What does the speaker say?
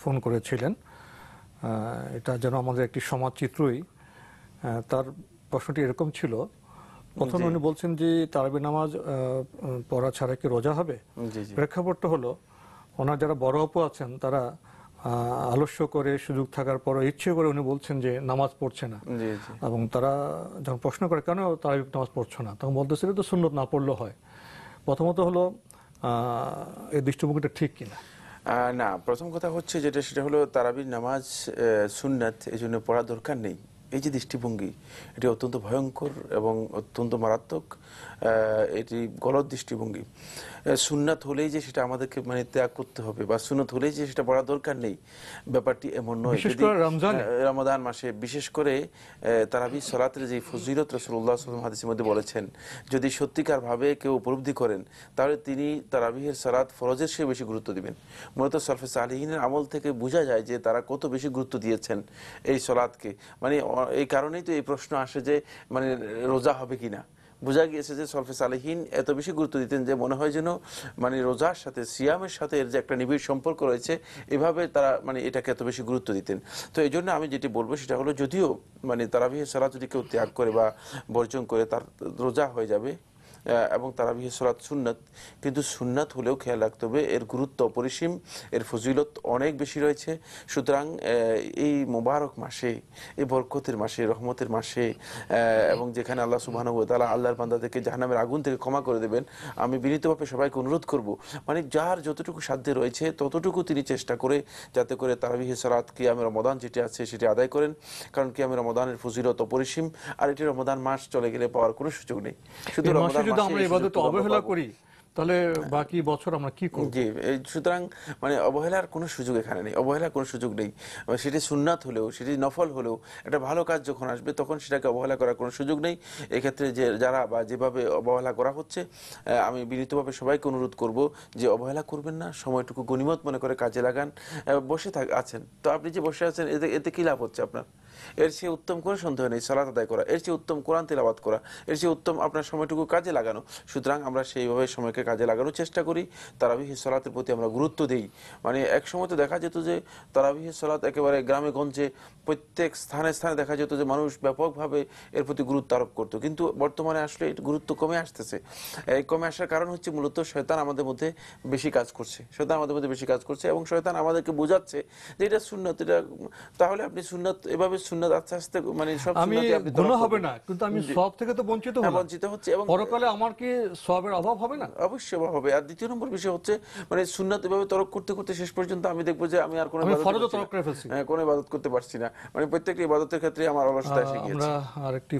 Phone করেছিলেন। এটা যেন আমাদের একটি সমাজ চিত্রই আহ, তার প্রশ্নটি এরকম ছিল। প্রথমে উনি বলছেন যে তারাবি নামাজ পড়া ছাড়া কি রোজা হবে? প্রেক্ষাপটটা হলো ওনার যারা বড় অপু আছেন তারা আলস্য করে সুযোগ থাকার পর ইচ্ছে করে উনি বলছেন যে নামাজ পড়ছে না। এবং তারা যখন প্রশ্ন করে কেন তারা নামাজ পড়ছো না? তখন বলতেছিল তো সুন্নত না পড়লেও হয়। প্রথমত হলো এই দৃষ্টিভঙ্গিটা ঠিক কিনা? না, প্রথম কথা হচ্ছে যেটা, সেটা হলো তারাবির নামাজ সুন্নাত এই জন্য পড়া দরকার নেই। এই যে দৃষ্টিভঙ্গি এটি অত্যন্ত ভয়ঙ্কর এবং অত্যন্ত মারাত্মক এটি গলত দৃষ্টিভঙ্গি। সুন্নাত হলেই যে সেটা আমাদেরকে মানে ত্যাগ করতে হবে বা সুন্নত হলেই যে সেটা পড়া দরকার নেই ব্যাপারটি এমন নয়। রমজানে। রমাদান মাসে বিশেষ করে তারাবি সলাতের যে ফজিলত রসুল্লাহ সাল্লাম হাদিসের মধ্যে বলেছেন যদি সত্যিকার ভাবে কেউ উপলব্ধি করেন তাহলে তিনি তারাবিহের সালাত ফরজের চেয়ে বেশি গুরুত্ব দিবেন। মূলত সলফে সালিহিনের আমল থেকে বোঝা যায় যে তারা কত বেশি গুরুত্ব দিয়েছেন এই সলাদকে মানে এই কারণেই তো এই প্রশ্ন আসে যে মানে রোজা হবে কিনা? বোঝা গিয়েছে যে সলফে সালেহীন এত বেশি গুরুত্ব দিতেন যে মনে হয় যেন মানে রোজার সাথে, সিয়ামের সাথে এর যে একটা নিবিড় সম্পর্ক রয়েছে, এভাবে তারা মানে এটাকে এত বেশি গুরুত্ব দিতেন। তো এই জন্য আমি যেটি বলব সেটা হলো, যদিও মানে তারাবিহ সালাত যদি কেউ ত্যাগ করে বা বর্জন করে তার রোজা হয়ে যাবে এবং তারাবিহের সালাত সুন্নাত। কিন্তু সুন্নাত হলেও খেয়াল রাখতে হবে এর গুরুত্ব অপরিসীম এর ফজিলত অনেক বেশি রয়েছে। সুতরাং এই মোবারক মাসে এই বরকতের মাসে রহমতের মাসে এবং যেখানে আল্লাহ সুবাহ তালা আল্লাহর বান্দাদেরকে জাহান্নামের আগুন থেকে ক্ষমা করে দেবেন আমি বিনীতভাবে সবাইকে অনুরোধ করব মানে যার যতটুকু সাধ্যে রয়েছে ততটুকু তিনি চেষ্টা করে যাতে করে তারাবিহ কি কিয়ামে রমদান যেটি আছে সেটি আদায় করেন। কারণ কি আমি রমদানের ফজিলত অপরিসীম আর এটি রমদান মাস চলে গেলে পাওয়ার কোনো সুযোগ নেই। শুধু রমদান যদি আমরা আমরা অবহেলা করি। তাহলে বাকি বছর আমরা কি করব? জি সুতরাং মানে অবহেলার কোনো সুযোগ এখানে নেই অবহেলার কোনো সুযোগ নেই। সেটি সুন্নাত হলেও সেটি নফল হলেও একটা ভালো কাজ যখন আসবে তখন সেটাকে অবহেলা করার কোনো সুযোগ নেই। এক্ষেত্রে যে যারা বা যেভাবে অবহেলা করা হচ্ছে আমি বিনীতভাবে সবাইকে অনুরোধ করব যে অবহেলা করবেন না সময়টুকু গণিমত মনে করে কাজে লাগান বসে থাক আছেন। তো আপনি যে বসে আছেন এতে এতে কি লাভ হচ্ছে আপনার? এর চেয়ে উত্তম কোনো সন্দেহ নেই, সালাত আদায় করা। এর চেয়ে উত্তম কোরআন তেলাবাত করা। এর চেয়ে উত্তম আপনার সময়টুকু কাজে লাগানো। সুতরাং আমরা সেইভাবে সময়কে কাজে লাগানোর চেষ্টা করি। তারাবিহ সালাতের প্রতি আমরা গুরুত্ব দিই। মানে এক সময় তো দেখা যেত যে, তারাবিহ সালাত একেবারে গ্রামে গঞ্জে প্রত্যেক স্থানে স্থানে দেখা যেত যে, মানুষ ব্যাপকভাবে এর প্রতি গুরুত্ব আরোপ করতো। কিন্তু বর্তমানে আসলে গুরুত্ব কমে আসতেছে। এই কমে আসার কারণ হচ্ছে মূলত শয়তান আমাদের মধ্যে বেশি কাজ করছে। শয়তান আমাদের মধ্যে বেশি কাজ করছে এবং শয়তান আমাদেরকে বোঝাচ্ছে যে, এটা সুন্নত, এটা তাহলে আপনি সুন্নত এভাবে সুন্নত আস্তে আস্তে মানে সব আমি গুণ হবে না কিন্তু আমি সব থেকে তো বঞ্চিত হব বঞ্চিত হচ্ছে এবং পরকালে আমার কি সবের অভাব হবে না? অবশ্যই অভাব হবে। আর দ্বিতীয় নম্বর বিষয় হচ্ছে মানে সুন্নাত এভাবে তরক করতে করতে শেষ পর্যন্ত আমি দেখব যে আমি আর কোনো না। তরক করে ফেলছি। হ্যাঁ, কোনো ইবাদত করতে পারছি না। মানে প্রত্যেকটি ইবাদতের ক্ষেত্রে আমার অলসতা এসে গিয়েছে। আমরা আরেকটি